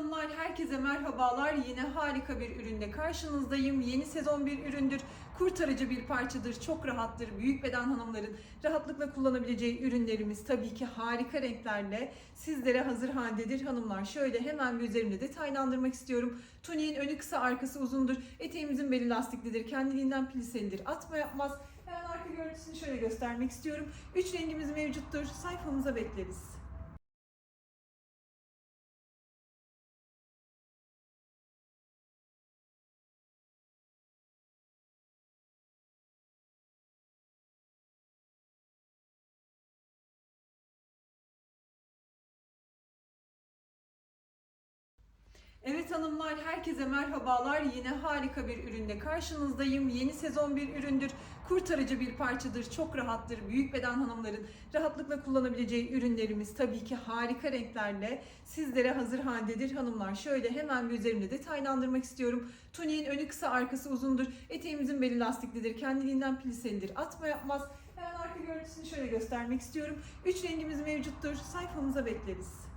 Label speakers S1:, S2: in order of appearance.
S1: hanımlar, herkese merhabalar. Yine harika bir ürünle karşınızdayım. Yeni sezon bir üründür. Kurtarıcı bir parçadır, çok rahattır. Büyük beden hanımların rahatlıkla kullanabileceği ürünlerimiz tabii ki harika renklerle sizlere hazır haldedir. Hanımlar şöyle hemen bir üzerinde detaylandırmak istiyorum. Tuniğin önü kısa, arkası uzundur. Eteğimizin beli lastiklidir. Kendiliğinden pliselidir. Atma yapmaz. Hemen arka görüntüsünü şöyle göstermek istiyorum. Üç rengimiz mevcuttur. Sayfamıza bekleriz. Hanımlar herkese merhabalar. Yine harika bir ürünle karşınızdayım. Yeni sezon bir üründür. Kurtarıcı bir parçadır. Çok rahattır. Büyük beden hanımların rahatlıkla kullanabileceği ürünlerimiz tabii ki harika renklerle sizlere hazır haldedir. Hanımlar şöyle hemen bir üzerinde detaylandırmak istiyorum. Tuniğin önü kısa arkası uzundur. Eteğimizin beli lastiklidir. Kendiliğinden pliselidir. Atma yapmaz. Hemen arka görüntüsünü şöyle göstermek istiyorum. Üç rengimiz mevcuttur. Sayfamıza bekleriz.